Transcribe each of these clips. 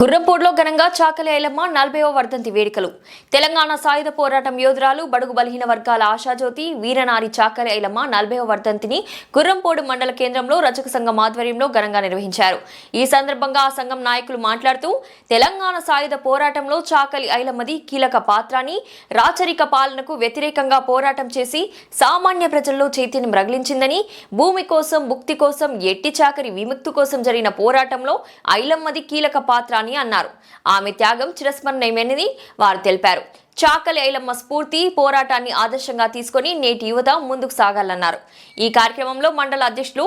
గుర్రంపూడిలో ఘనంగా చాకలి ఐలమ్మ నలభైవ వర్ధంతి వేడుకలు. తెలంగాణ సాయుధ పోరాటం యోధురాలు బడుగు బలహీన వర్గాల ఆశాజ్యోతి వీరనారి చాకలి ఐలమ్మ నలభైవ వర్ధంతిని గుర్రంపోడు మండల కేంద్రంలో రచక సంఘం ఆధ్వర్యంలో ఘనంగా నిర్వహించారు. ఈ సందర్భంగా ఆ సంఘం నాయకులు మాట్లాడుతూ తెలంగాణ సాయుధ పోరాటంలో చాకలి ఐలమ్మది కీలక పాత్రని రాచరిక పాలనకు వ్యతిరేకంగా పోరాటం చేసి సామాన్య ప్రజల్లో చైతన్యం రగిలించిందని భూమి కోసం ముక్తి కోసం ఎట్టి చాకరి విముక్తి కోసం జరిగిన పోరాటంలో ఐలమ్మది కీలక పాత్ర అని అన్నారు. ఆమె త్యాగం చిరస్మరణీయమైనది వారు తెలిపారు. చాకలి ఐలమ్మ స్ఫూర్తి పోరాటాన్ని ఆదర్శంగా తీసుకొని నేటి యువత ముందుకు సాగాలన్నారు. ఈ కార్యక్రమంలో మండల అధ్యక్షులు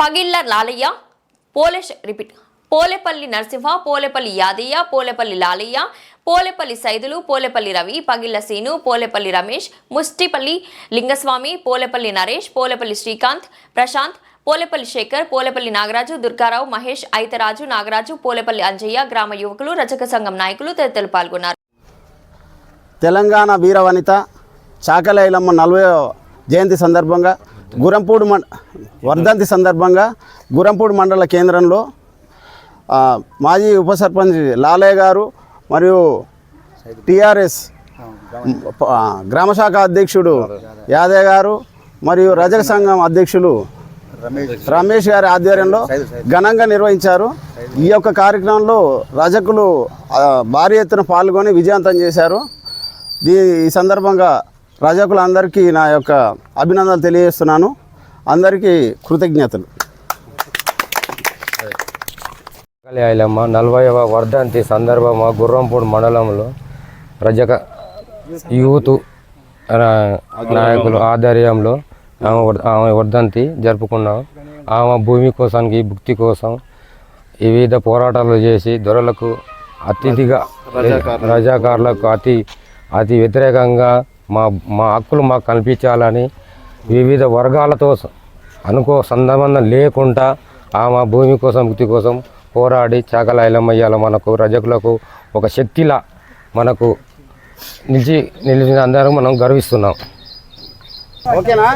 పగిళ్ళ లాలయ్య పోలేష్ రిపీట్ పోలేపల్లి నరసింహ పోలేపల్లి యాదయ్య పోలేపల్లి లాలయ్య పోలేపల్లి సైదులు పోలేపల్లి రవి పగిళ్ళ సీను పోలేపల్లి రమేష్ ముష్టిపల్లి లింగస్వామి పోలేపల్లి నరేష్ పోలేపల్లి శ్రీకాంత్ ప్రశాంత్ పోలేపల్లి శేఖర్ పోలేపల్లి నాగరాజు దుర్గారావు మహేష్ ఐతరాజు నాగరాజు పోలేపల్లి అంజయ్య గ్రామ యువకులు రజక సంఘం నాయకులు తదితరులు పాల్గొన్నారు. తెలంగాణ వీరవనిత చాకలైలమ్మ నలభై జయంతి సందర్భంగా గురంపూడి మండ వర్ధంతి సందర్భంగా గురంపూడి మండల కేంద్రంలో మాజీ ఉప సర్పంచ్ లాలయ్య గారు మరియు టిఆర్ఎస్ గ్రామశాఖ అధ్యక్షుడు యాదయ్య గారు మరియు రజక సంఘం అధ్యక్షులు రమేష్ గారి ఆధ్వర్యంలో ఘనంగా నిర్వహించారు. ఈ యొక్క కార్యక్రమంలో రజకులు భారీ ఎత్తున పాల్గొని విజయవంతం చేశారు. దీ ఈ సందర్భంగా రజకులందరికీ నా యొక్క అభినందనలు తెలియజేస్తున్నాను. అందరికీ కృతజ్ఞతలు. ఐలమ్మ నలభైవ వర్ధంతి సందర్భంగా గుర్రంపూడి మండలంలో రజక యూత్ నాయకులు ఆధ్వర్యంలో ఆమె వర్- ఆమె వర్ధంతి జరుపుకున్నాం ఆమె భూమి కోసానికి భుక్తి కోసం వివిధ పోరాటాలు చేసి దొరలకు అతిథిగా రజాకారులకు. అతి అతి వ్యతిరేకంగా మా మా హక్కులు మాకు కల్పించాలని వివిధ వర్గాలతో అనుకో సంబంధం లేకుండా ఆమె భూమి కోసం ముక్తి కోసం పోరాడి చాకల ఐలమ్మయ్యాల మనకు రజకులకు ఒక శక్తిలా మనకు నిలిచి నిలిచిన అందరం మనం గర్విస్తున్నాం. ఓకేనా?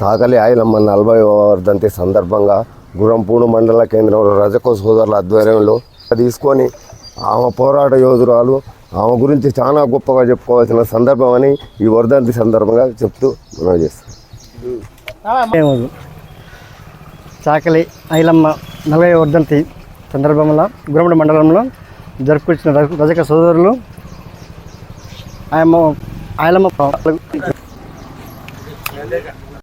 సాగలి ఆయనమ్మ నలభై వర్ధంతి సందర్భంగా గురంపూడు మండల కేంద్రంలో రజక సోదరుల ఆధ్వర్యంలో తీసుకొని ఆమె పోరాట యోధురాలు ఆమె గురించి చాలా గొప్పగా చెప్పుకోవాల్సిన సందర్భం అని ఈ వర్ధంతి సందర్భంగా చెప్తూ మనం చేస్తాం. చాకలి ఐలమ్మ నలభై వర్ధంతి సందర్భంలో గురమడి మండలంలో జరుపుకొచ్చిన రజ- రజక సోదరులు ఆయమ్మ Legal.